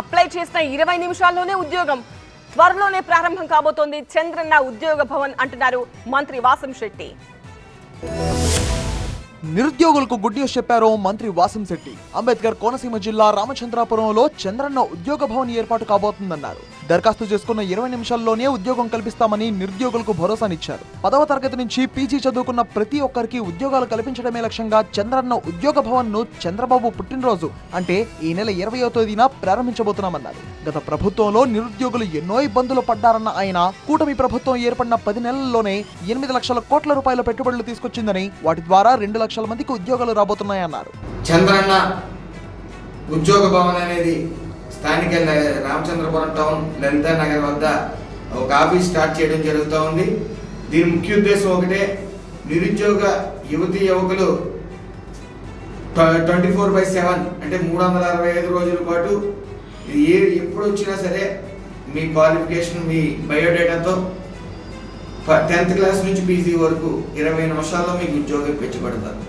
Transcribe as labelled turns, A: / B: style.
A: Apply చేసిన ఇరవై నిమిషాల్లోనే ఉద్యోగం త్వరలోనే ప్రారంభం కాబోతోంది చంద్రన్న ఉద్యోగ భవన్ అంటున్నారు మంత్రి వాసం శెట్టి.
B: నిరుద్యోగులకు గుడ్ న్యూస్ చెప్పారు మంత్రి వాసం శెట్టి. అంబేద్కర్ కోనసీమ జిల్లా రామచంద్రాపురంలో చంద్రన్న ఉద్యోగ భవన్ ఏర్పాటు కాబోతుందన్నారు. దరఖాస్తు చేసుకున్న ఇరవై నిమిషాల్లోనే ఉద్యోగం కల్పిస్తామని నిరుద్యోగులకు భరోసానిచ్చారు. పదవ తరగతి నుంచి పీజీ చదువుకున్న ప్రతి ఒక్కరికి ఉద్యోగాలు కల్పించడమే లక్ష్యంగా చంద్రన్న ఉద్యోగ భవన్ను చంద్రబాబు పుట్టినరోజు అంటే ఈ నెల ఇరవయో తేదీన ప్రారంభించబోతున్నామన్నారు. గత ప్రభుత్వంలో నిరుద్యోగులు ఎన్నో ఇబ్బందులు పడ్డారన్న ఆయన కూటమి ప్రభుత్వం ఏర్పడిన పది నెలల్లోనే ఎనిమిది లక్షల కోట్ల రూపాయల పెట్టుబడులు తీసుకొచ్చిందని వాటి ద్వారా రెండు లక్షల మందికి ఉద్యోగాలు రాబోతున్నాయన్నారు.
C: చంద్రన్న ఉద్యోగ భవన్ అనేది స్థానిక రామచంద్రపురం టౌన్ లలిత నగర్ వద్ద ఒక ఆఫీస్ స్టార్ట్ చేయడం జరుగుతూ ఉంది. దీని ముఖ్య ఉద్దేశం ఒకటే నిరుద్యోగ యువతి యువకులు ట్వంటీ ఫోర్ బై సెవెన్ అంటే మూడు వందల అరవై ఐదు రోజుల పాటు ఏ ఎప్పుడు వచ్చినా సరే మీ క్వాలిఫికేషన్ మీ బయోడేటాతో టెన్త్ క్లాస్ నుంచి పీజీ వరకు ఇరవై నిమిషాల్లో మీకు ఉద్యోగం ఇప్పించబడతారు